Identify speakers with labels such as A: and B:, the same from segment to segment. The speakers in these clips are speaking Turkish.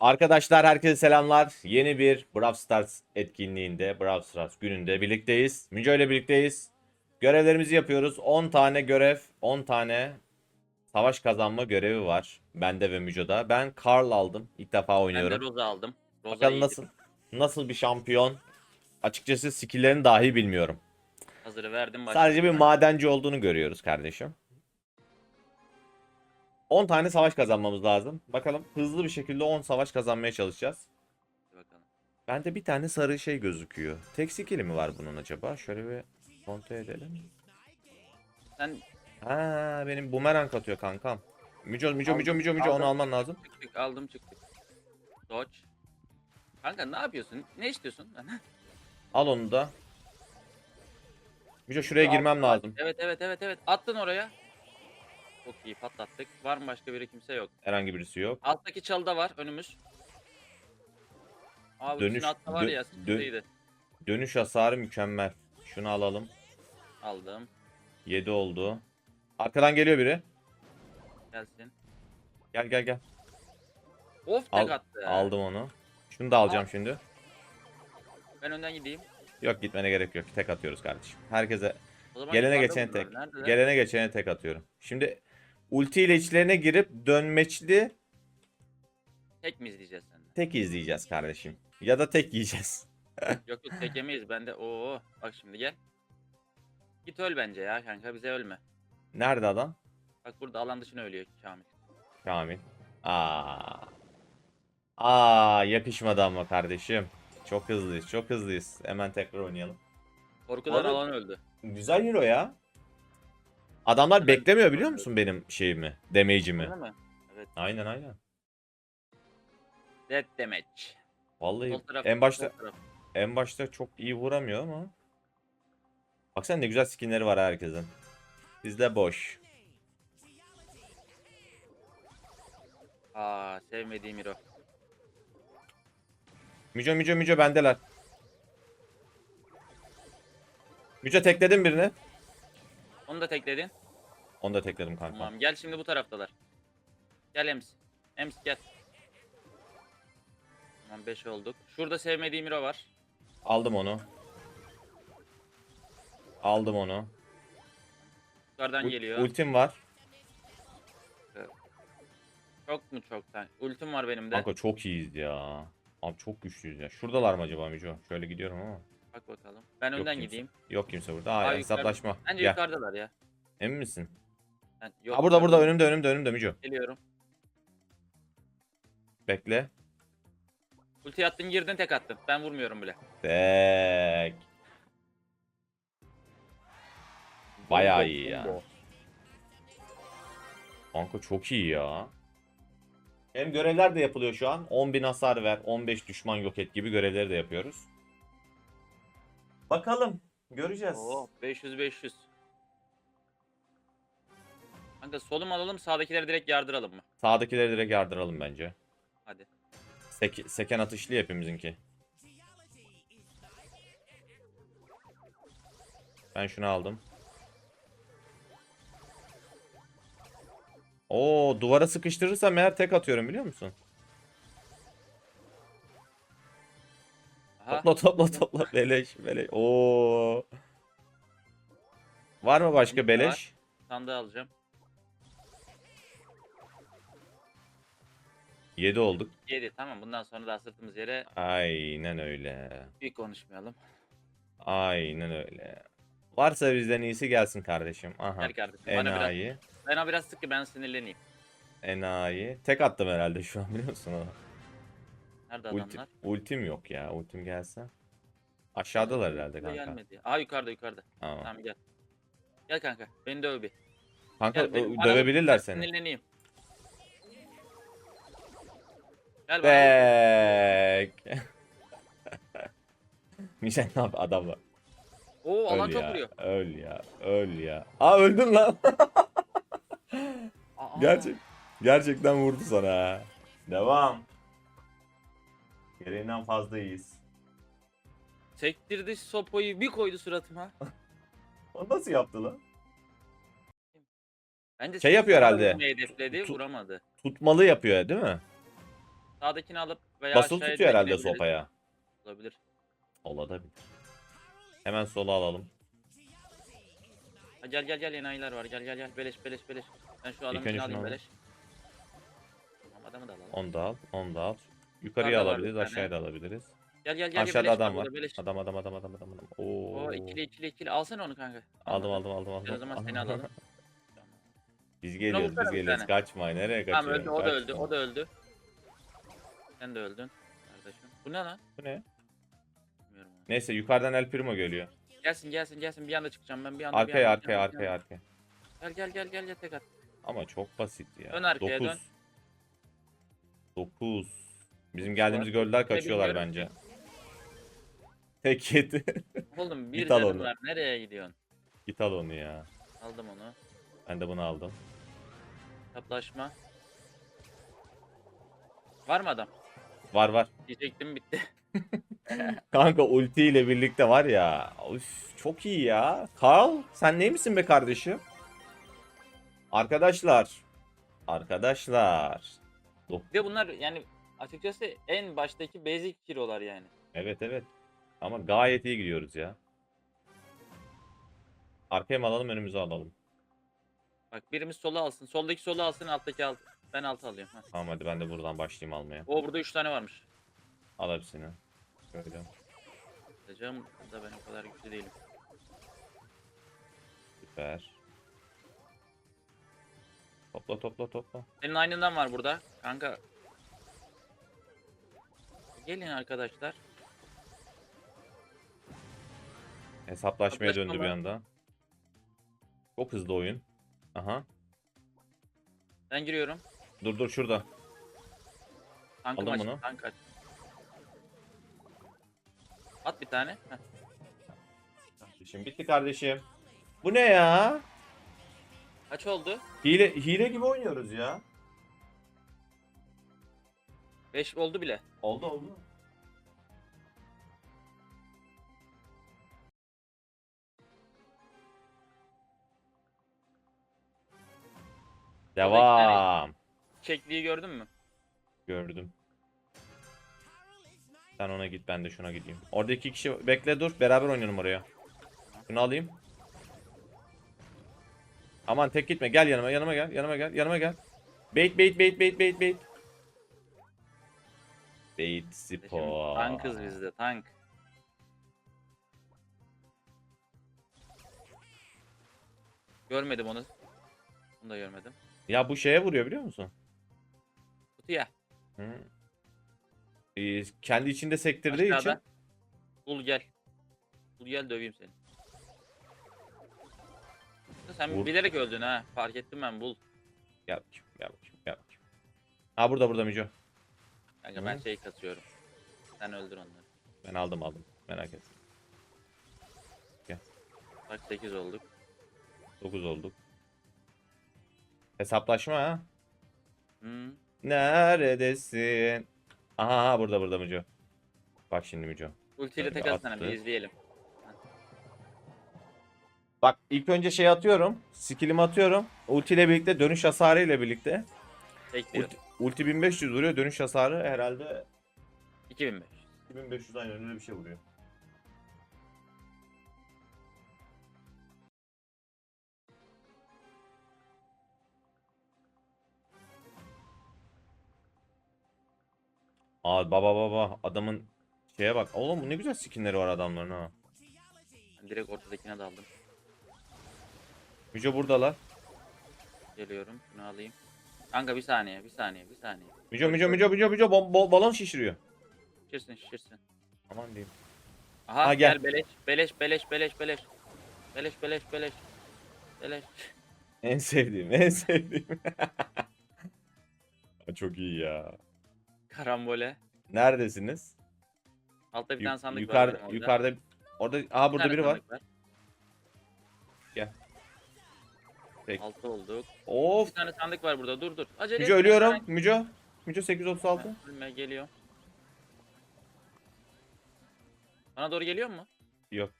A: Arkadaşlar herkese selamlar. Yeni bir Brawl Stars etkinliğinde, Brawl Stars gününde birlikteyiz. Müco ile birlikteyiz. Görevlerimizi yapıyoruz. 10 tane görev, 10 tane savaş kazanma görevi var. Bende ve Müco'da. Ben Karl aldım. İlk defa
B: Ben de
A: oynuyorum.
B: Roza aldım. Roza
A: Bakalım
B: iyiydi.
A: nasıl nasıl bir şampiyon. Açıkçası skill'lerini dahi bilmiyorum.
B: Hazırı verdim.
A: Sadece bir madenci olduğunu görüyoruz kardeşim. 10 tane savaş kazanmamız lazım. Bakalım hızlı bir şekilde 10 savaş kazanmaya çalışacağız.
B: Bakalım.
A: Bende bir tane sarı şey gözüküyor. Tek skill'i mi var bunun acaba? Şöyle bir kontrol edelim.
B: Sen
A: Ha benim bumerang atıyor kankam. Müco müco müco müco müco onu alman lazım.
B: çıktık aldım çıktık. Dodge. Kanka ne yapıyorsun? Ne istiyorsun?
A: Al onu da. Müco şuraya girmem lazım.
B: Evet evet evet evet. Attın oraya. Çok iyi patlattık. Var mı başka biri kimse yok.
A: Herhangi birisi yok.
B: Alttaki çalıda var önümüz. Abi
A: Dönüş-
B: Dönüş, atma var
A: dö-
B: ya
A: dö-
B: sıkıntıydı.
A: Dönüş hasarı mükemmel. Şunu alalım.
B: Aldım.
A: 7 oldu. Arkadan geliyor biri.
B: Gelsin.
A: Gel gel gel.
B: Of
A: Al-
B: tek attı.
A: Aldım onu. Şunu da alacağım şimdi.
B: Ben önden gideyim.
A: Yok gitmene gerek yok. Tek atıyoruz kardeşim. Herkese
B: O zaman
A: gelene
B: yukarıda
A: geçene
B: bunlar.
A: tek.
B: Neredeler?
A: Gelene geçene tek atıyorum. Şimdi ulti ile içlerine girip dönmeçli
B: Tek mi izleyeceğiz senden?
A: tek izleyeceğiz kardeşim. Ya da tek yiyeceğiz.
B: Yok yok tek yemeyiz. Ben de oo bak şimdi gel. Git öl bence ya kanka bize ölme.
A: Nerede adam?
B: Bak burada alan dışına ölüyor Kamil.
A: Kamil. Aa. Aa yakışmadı ama kardeşim. Çok hızlıyız, çok hızlıyız. Hemen tekrar oynayalım.
B: Korkudan alan öldü.
A: Güzel hero ya. Adamlar beklemiyor biliyor musun benim şeyimi, damage'imi?
B: Mi? Evet.
A: Aynen aynen.
B: Dead damage.
A: Vallahi
B: Sol taraf,
A: en başta
B: sol taraf.
A: en başta çok iyi vuramıyor ama. Baksana ne güzel skinleri var herkesin. Bizde boş.
B: Aa sevmediğim hero.
A: Müco müco müco bendeler. Müco tekledim birini.
B: Onu da tekledin.
A: Onu da tekledim kanka.
B: Tamam gel şimdi bu taraftalar. Gel Ems. Ems gel. Tamam 5 olduk. Şurada sevmediğim hero var.
A: Aldım onu. Aldım onu.
B: Yukarıdan geliyor.
A: Ultim var.
B: Çok mu çok sen? Ultim var benim de.
A: Kanka çok iyiyiz ya. Abi çok güçlüyüz ya. Şuradalar mı acaba Müco? Şöyle gidiyorum ama.
B: Bak bakalım. Ben
A: Yok
B: önden
A: kimse.
B: gideyim.
A: Yok kimse burada. Aa,
B: Aa,
A: ya,
B: yukarıda.
A: hesaplaşma.
B: Bence
A: Gel.
B: yukarıdalar ya.
A: Emin misin?
B: Ben, yok,
A: Aa, burada burada önümde önümde önümde Müco.
B: Geliyorum.
A: Bekle.
B: Ulti attın girdin tek attın. Ben vurmuyorum bile.
A: Tek. Bayağı iyi ya. Kanka çok iyi ya. Hem görevler de yapılıyor şu an. 10.000 hasar ver, 15 düşman yok et gibi görevleri de yapıyoruz. Bakalım. Göreceğiz.
B: Oo 500 500. Kanka solum alalım sağdakileri direkt yardıralım mı?
A: Sağdakileri direkt yardıralım bence.
B: Hadi.
A: Sek seken atışlı hepimizinki. Ben şunu aldım. Oo duvara sıkıştırırsam eğer tek atıyorum biliyor musun? Topla topla topla beleş beleş. Oo. Var mı başka beleş?
B: Sandığı alacağım.
A: 7 olduk.
B: 7 tamam bundan sonra da sırtımız yere
A: Aynen öyle.
B: büyük konuşmayalım.
A: Aynen öyle. Varsa bizden iyisi gelsin kardeşim. Aha.
B: Gel kardeşim bana biraz,
A: Enayi.
B: bana biraz sık ki ben sinirleneyim.
A: Enayi. Tek attım herhalde şu an biliyor musun? ona?
B: Nerede
A: Ulti,
B: adamlar?
A: ultim yok ya. Ultim gelse. Aşağıdalar herhalde kanka.
B: Gelmedi. Aa yukarıda yukarıda.
A: Tamam.
B: Tamam gel. Gel kanka. Beni döv bir.
A: Kanka
B: Gel beni-
A: ö-
B: bana
A: dövebilirler seni.
B: Sinirleneyim. Gel bana.
A: Bek. Mişen ne yap adam var.
B: Oo alan
A: Öl
B: çok
A: ya.
B: vuruyor.
A: Öl ya. Öl ya. Aa öldün lan.
B: Aa,
A: Gerçek. Gerçekten vurdu sana ha. Devam. Gereğinden fazla iyiyiz.
B: Sektirdi sopayı bir koydu suratıma.
A: O nasıl yaptı lan?
B: Bence
A: Şey yapıyor herhalde.
B: vurmayı Hedefledi
A: Tu-
B: vuramadı.
A: Tutmalı yapıyor değil mi?
B: Sağdakini alıp veya
A: Basılı
B: aşağıya
A: tutuyor herhalde sopaya.
B: Olabilir.
A: Olabilir. Hemen sola alalım.
B: Ha, gel gel gel enayiler var. Gel gel gel. Beleş beleş beleş. Ben şu adamı
A: önce şunu
B: alayım
A: alalım.
B: beleş. Tamam adamı da alalım.
A: Onu da al. Onu da al. Yukarıya
B: Yukarıda var
A: alabiliriz.
B: bir tane.
A: Aşağıya da alabiliriz.
B: Gel gel gel.
A: Aşağıda adam var. Adam adam adam adam adam. adam. Oo.
B: Oo ikili ikili ikili. Alsana onu kanka.
A: Aldım aldım aldım aldım.
B: O zaman seni alalım. Tamam.
A: Biz geliyoruz
B: vursana
A: biz
B: bir
A: geliyoruz.
B: tane.
A: Kaçmayın. Nereye
B: Tamam
A: kaçıyorsun?
B: öldü o da öldü
A: Kaçma.
B: o da öldü. Sen de öldün. Kardeşim. Bu ne lan?
A: Bu ne?
B: Bilmiyorum. onu.
A: Neyse yukarıdan El Primo geliyor.
B: Gelsin gelsin gelsin bir anda çıkacağım ben bir anda. bir
A: Arkaya
B: anda, bir
A: arkaya
B: anda, bir
A: arkaya
B: anda.
A: arkaya.
B: Gel gel gel gel gel tek at.
A: Ama çok basit ya.
B: Dön arkaya,
A: 9.
B: dön.
A: 9. Bizim geldiğimiz göller
B: Ne
A: kaçıyorlar
B: bilmiyorum
A: bence. Tek yedi.
B: Oğlum bir
A: Git al
B: canım
A: onu.
B: var nereye gidiyorsun?
A: Git al onu ya.
B: Aldım onu.
A: Ben de bunu aldım.
B: Hesaplaşma. Var mı adam?
A: Var var.
B: Diyecektim bitti.
A: Kanka ulti ile birlikte var ya. Üf, çok iyi ya. Karl sen neymişsin be kardeşim? Arkadaşlar. Arkadaşlar.
B: Bir de bunlar yani açıkçası en baştaki basic hero'lar yani.
A: Evet evet. Ama gayet iyi gidiyoruz ya. Arkaya mı alalım önümüze alalım.
B: Bak birimiz sola alsın. Soldaki sola alsın alttaki alt. Ben altı alıyorum. Ha.
A: Tamam hadi ben de buradan başlayayım almaya.
B: O burada 3 tane varmış.
A: Al hepsini. Şöyle.
B: Hocam da ben o kadar güçlü değilim.
A: Süper. Topla topla topla.
B: Senin aynından var burada. Kanka. Gelin arkadaşlar.
A: Hesaplaşmaya
B: Hesaplaşma
A: döndü bir anda. Çok hızlı oyun. Aha.
B: Ben giriyorum.
A: Dur dur şurada.
B: Tankım
A: Alın
B: aç.
A: bunu.
B: Tank aç. At bir tane. Heh.
A: Şimdi bitti kardeşim. Bu ne ya?
B: Kaç oldu?
A: Hile hile gibi oynuyoruz ya.
B: 5 oldu bile.
A: Oldu oldu. Devam.
B: Çekliği gördün mü?
A: Gördüm. Sen ona git ben de şuna gideyim. Orada iki kişi bekle dur beraber oynayalım oraya. Şunu alayım. Aman tek gitme gel yanıma yanıma gel yanıma gel yanıma gel. Bait bait bait bait bait bait. Bait Sipo.
B: tankız bizde tank. Görmedim onu. Bunu da görmedim.
A: Ya bu şeye vuruyor biliyor musun?
B: Kutuya.
A: Hı. Ee, kendi içinde sektirdiği
B: Aşağıda.
A: için.
B: Bul gel. Bul gel döveyim seni. Sen
A: Vur.
B: bilerek öldün ha. Fark ettim ben bul.
A: Gel bakayım gel bakayım gel bakayım. Ha burada burada Mico.
B: Kanka ben şey katıyorum. Sen öldür onları.
A: Ben aldım aldım merak etme.
B: Bak 8 olduk.
A: 9 olduk. Hesaplaşma ha.
B: Hı.
A: Neredesin? Aha, burada burada Müco. Bak şimdi Müco.
B: Ultiyle tek atsana bir izleyelim.
A: Bak ilk önce şey atıyorum. Skill'imi atıyorum. Ulti ile birlikte dönüş hasarı ile birlikte. Ulti, ulti 1500 vuruyor. Dönüş hasarı herhalde
B: 2005.
A: 2500 aynen öyle bir şey vuruyor. Aa baba baba adamın şeye bak. Oğlum bu ne güzel skinleri var adamların ha.
B: Ben direkt ortadakine daldım.
A: Müco buradalar.
B: Geliyorum. Şunu alayım. Kanka bir saniye, bir saniye, bir saniye.
A: Müco Müco Müco Müco Müco bom- bol- balon şişiriyor.
B: Şişirsin, şişirsin.
A: Aman diyeyim.
B: Aha
A: Ha,
B: gel.
A: gel.
B: beleş, beleş, beleş, beleş, beleş. Beleş, beleş, beleş. Beleş.
A: En sevdiğim en sevdiğim. Çok iyi ya.
B: Karambole.
A: Neredesiniz?
B: Altta bir
A: Yu-
B: tane sandık
A: yukarıda,
B: var. benim orada.
A: yukarıda orada aha
B: Bir
A: burada
B: tane
A: biri var.
B: sandık
A: Gel. Peki.
B: Altı olduk.
A: Of.
B: Bir tane sandık var burada. Dur dur. Acele
A: Müco
B: etme,
A: ölüyorum.
B: hemen-
A: Müco. Müco 836.
B: Ölme geliyor. Bana doğru geliyor mu?
A: Yok.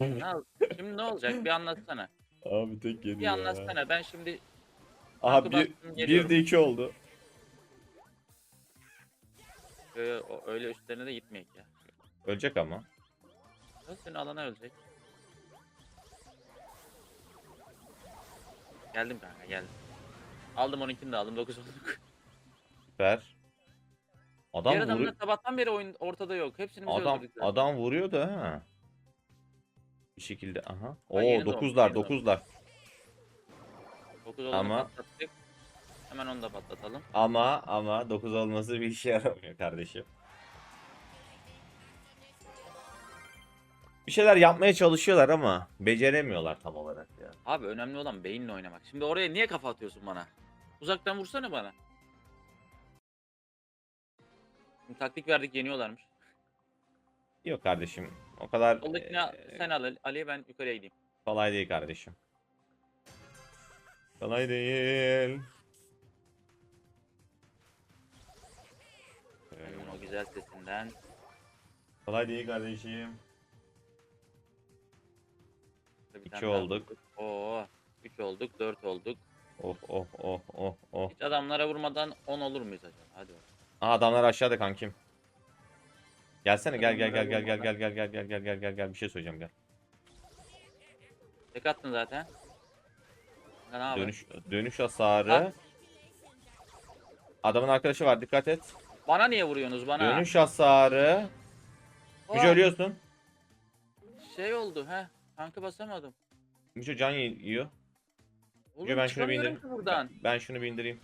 B: Ne ol- şimdi ne olacak? Bir anlatsana.
A: Abi tek yedi
B: Bir anlatsana. Ben şimdi
A: Aha bir, bir de iki oldu.
B: Öyle, o- öyle üstlerine de gitmeyek ya.
A: Ölecek ama.
B: Ölsün alana ölecek. Geldim kanka geldim. Aldım 12'ni de aldım 9 olduk.
A: Süper. Adam
B: Diğer adamlar
A: vuruyor.
B: sabahtan beri oyun ortada yok. Hepsini biz
A: Adam
B: öldürdük. zaten.
A: adam vuruyor da ha. Bir şekilde aha. Oo
B: yeni doğmuş,
A: dokuzlar
B: yeni doğmuş.
A: dokuzlar.
B: 9 olanı
A: Ama-
B: patlattık. Hemen onu da patlatalım.
A: Ama ama 9 olması bir işe yaramıyor kardeşim. Bir şeyler yapmaya çalışıyorlar ama beceremiyorlar tam olarak ya.
B: Abi önemli olan beyinle oynamak. Şimdi oraya niye kafa atıyorsun bana? Uzaktan vursana bana. Şimdi taktik verdik yeniyorlarmış.
A: Yok kardeşim. O kadar
B: Soldakini al-
A: eee,
B: sen al Ali- Ali'ye ben yukarıya gideyim.
A: kolay değil kardeşim. Kolay değil. Ee,
B: Onun o güzel sesinden.
A: Kolay değil kardeşim.
B: Bir
A: İki
B: tane daha
A: olduk.
B: Oo, 3 olduk, 4 olduk.
A: Oh oh oh oh oh.
B: Hiç adamlara vurmadan 10 olur muyuz acaba? Hadi bakalım.
A: Aa adamlar aşağıda kankim. Gelsene gel gel gel gel gel gel gel gel gel gel gel gel gel bir şey söyleyeceğim gel.
B: Tek attın zaten. Haber?
A: Dönüş dönüş hasarı.
B: Ha?
A: Adamın arkadaşı var dikkat et.
B: Bana niye vuruyorsunuz bana?
A: Dönüş hasarı.
B: Aa,
A: ölüyorsun.
B: Şey oldu he. Tankı basamadım.
A: Müce can yiyor.
B: Oğlum
A: ben şunu bir
B: çıkamıyorum
A: indireyim.
B: ki buradan.
A: Ben şunu bir indireyim.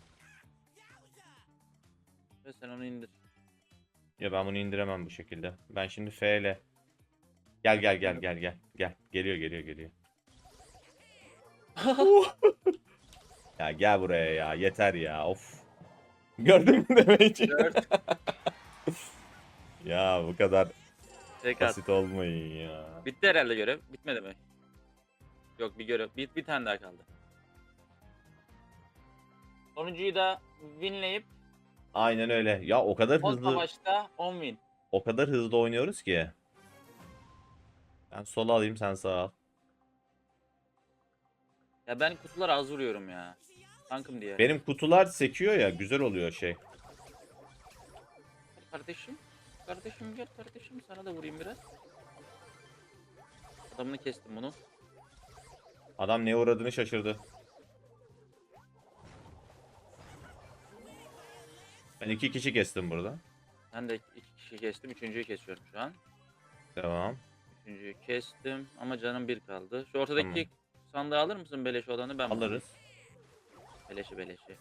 B: Ve sen onu indir.
A: Ya ben bunu indiremem bu şekilde. Ben şimdi F ile. Gel gel gel gel gel. Gel. Geliyor geliyor geliyor. Ya gel buraya ya. Yeter ya. Of. Gördün mü demek?
B: Dört.
A: ya bu kadar
B: Tek at.
A: basit olmayın ya.
B: Bitti herhalde görev. Bitmedi mi? Yok bir görev. Bir, bir tane daha kaldı. Sonuncuyu da winleyip
A: Aynen öyle. Ya o kadar
B: 10
A: hızlı
B: savaşta 10 win.
A: o kadar hızlı oynuyoruz ki. Ben sola alayım sen sağa al.
B: Ya ben kutulara az vuruyorum ya. Tankım diye.
A: Benim kutular sekiyor ya güzel oluyor şey.
B: Kardeşim. Kardeşim gel kardeşim. Sana da vurayım biraz. Adamını kestim bunu.
A: Adam neye uğradığını şaşırdı. Ben iki kişi kestim burada.
B: Ben de iki kişi kestim. Üçüncüyü kesiyorum şu an.
A: Devam.
B: Üçüncüyü kestim. Ama canım bir kaldı. Şu ortadaki sandığı alır mısın beleş olanı? Ben
A: Alırız.
B: Beleşi beleşi.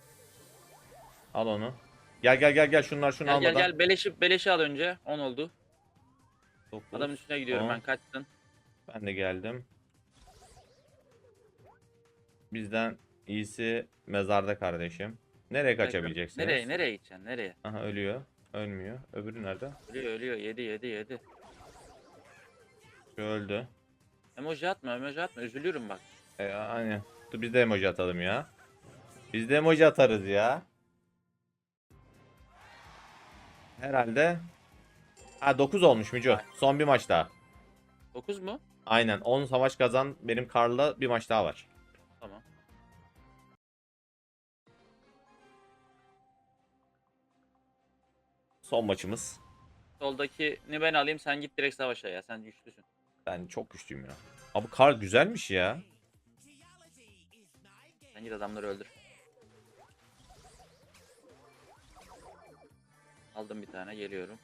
A: Al onu. Gel gel gel gel şunlar şunu
B: Gel gel
A: almadan.
B: gel beleşi beleşi al önce. 10 oldu.
A: Dokuz.
B: Adamın üstüne gidiyorum
A: on.
B: ben kaçtın.
A: Ben de geldim. Bizden iyisi mezarda kardeşim. Nereye kaçabileceksiniz?
B: Nereye nereye gideceksin nereye?
A: Aha ölüyor. Ölmüyor. Öbürü nerede?
B: Ölüyor ölüyor yedi yedi yedi.
A: Şu öldü.
B: Emoji atma emoji atma üzülüyorum bak.
A: E, aynen. Dur biz de emoji atalım ya. Biz de emoji atarız ya. Herhalde. Ha 9 olmuş Müco. Son bir maç daha.
B: 9 mu?
A: Aynen 10 savaş kazan benim Karl'la bir maç daha var.
B: Tamam.
A: Son maçımız.
B: Soldakini ben alayım sen git direkt savaşa ya sen güçlüsün.
A: Ben çok güçlüyüm ya. Abi Karl güzelmiş ya.
B: Sen git adamları öldür. Aldım bir tane geliyorum.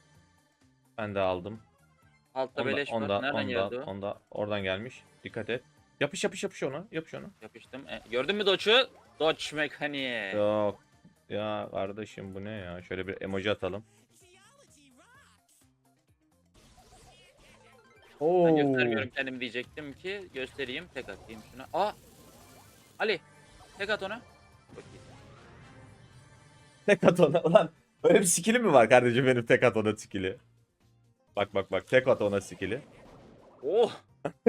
A: Ben de aldım.
B: Altta
A: Onda,
B: beleş
A: onda,
B: var. Nereden
A: onda,
B: geldi o?
A: onda, oradan gelmiş. Dikkat et. Yapış yapış yapış ona. Yapış ona.
B: Yapıştım. E, gördün mü Doç'u? Doç mekaniği.
A: Yok. Ya kardeşim bu ne ya? Şöyle bir emoji atalım. Oo.
B: Ben göstermiyorum kendimi diyecektim ki göstereyim tek atayım şuna. Aa! Ali tek at ona. İyi.
A: Tek at ona. Ulan öyle bir skill'i mi var kardeşim benim tek at ona skill'i? Bak bak bak tek at ona skill'i.
B: Oh!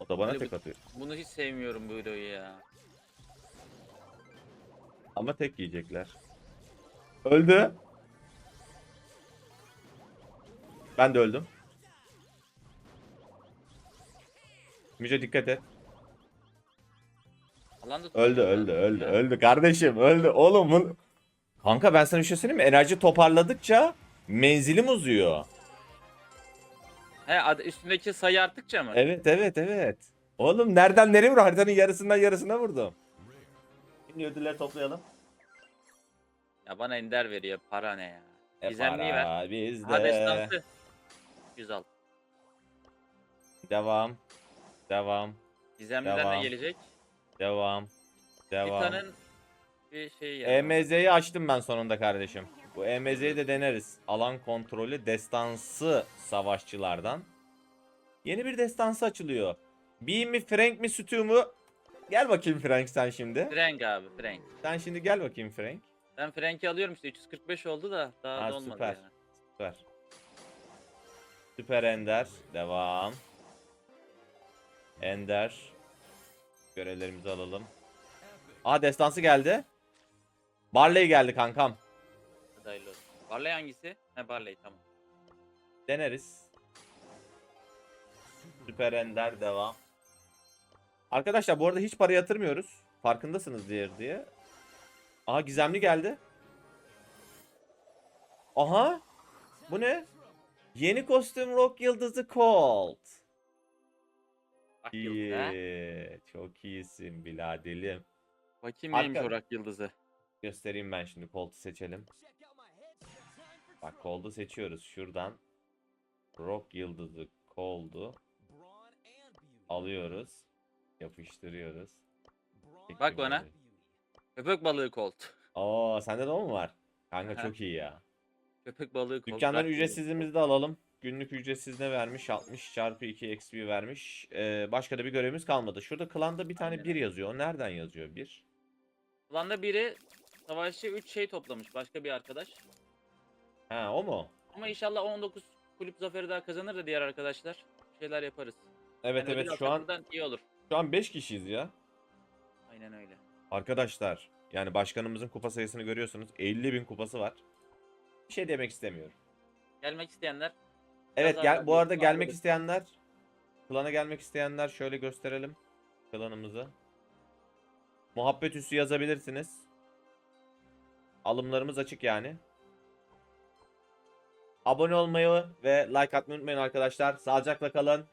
A: O da bana
B: Ali
A: tek
B: bu-
A: atıyor.
B: Bunu hiç sevmiyorum bu videoyu ya.
A: Ama tek yiyecekler. Öldü. Ben de öldüm. Müce dikkat et.
B: Alan da
A: Öldü öldü öldü
B: Ya.
A: öldü kardeşim öldü oğlum. bu- Kanka ben sana bir şey söyleyeyim mi? Enerji toparladıkça menzilim uzuyor.
B: He ad- üstündeki sayı arttıkça mı?
A: Evet evet evet. Oğlum nereden nereye vur? Haritanın yarısından yarısına vurdum. Şimdi ödülleri toplayalım.
B: Ya bana ender veriyor. Para ne ya?
A: E
B: ver.
A: para bizde.
B: Ha destansı. 106.
A: Devam. Devam.
B: Gizemliden
A: Devam.
B: ne gelecek?
A: Devam. Devam.
B: Titan'ın bir şeyi ya.
A: EMZ'yi açtım ben sonunda kardeşim. Bu EMZ'yi de deneriz. Alan kontrolü destansı savaşçılardan. Yeni bir destansı açılıyor. B mi Frank mi Stu mu? Gel bakayım Frank sen şimdi.
B: Frank abi Frank.
A: Sen şimdi gel bakayım Frank.
B: Ben Frank'i alıyorum işte 345 oldu da daha
A: Ha,
B: da olmadı
A: süper.
B: ya.
A: Süper. Süper Ender. Devam. Ender. Görevlerimizi alalım. Aa destansı geldi. Barley geldi kankam.
B: Hadi hayırlı olsun. Barley hangisi? He Barley tamam.
A: Deneriz. Süper Ender devam. Arkadaşlar bu arada hiç para yatırmıyoruz. Farkındasınız diye diye. Aha gizemli geldi. Aha. Bu ne? Yeni kostüm rock yıldızı Colt.
B: Bak yıldız ha.
A: İyi. Çok iyisin biraderim.
B: Bakayım neymiş
A: Arka-
B: o rak yıldızı.
A: Göstereyim ben şimdi Colt'u seçelim. Bak Colt'u seçiyoruz şuradan. Rock yıldızı Colt'u alıyoruz. Yapıştırıyoruz.
B: Bak bana. Köpek balığı kolt.
A: Oo sende de o mu var? Kanka
B: Aha.
A: çok iyi ya.
B: Köpek balığı kolt.
A: Dükkandan
B: rak yıldızı.
A: ücretsizimizi de alalım. Günlük ücretsiz ne vermiş? 60 çarpı 2 XP vermiş. Ee, başka da bir görevimiz kalmadı. Şurada klanda bir tane
B: Aynen
A: bir
B: öyle.
A: yazıyor. O nereden yazıyor bir?
B: Ulan biri savaşçı 3 şey toplamış başka bir arkadaş.
A: Ha o mu?
B: Ama inşallah 19 kulüp zaferi daha kazanır da diğer arkadaşlar. Bir şeyler yaparız.
A: Evet
B: Yani ödül
A: evet şu an
B: iyi olur.
A: şu an 5 kişiyiz ya.
B: Aynen öyle.
A: Arkadaşlar yani başkanımızın kupa sayısını görüyorsunuz. 50 bin kupası var. Bir şey demek istemiyorum.
B: Gelmek isteyenler
A: Evet gel, bu arada gelmek isteyenler klana gelmek isteyenler şöyle gösterelim klanımızı. Muhabbet üssü yazabilirsiniz. Alımlarımız açık yani. Abone olmayı ve like atmayı unutmayın arkadaşlar. Sağlıcakla kalın.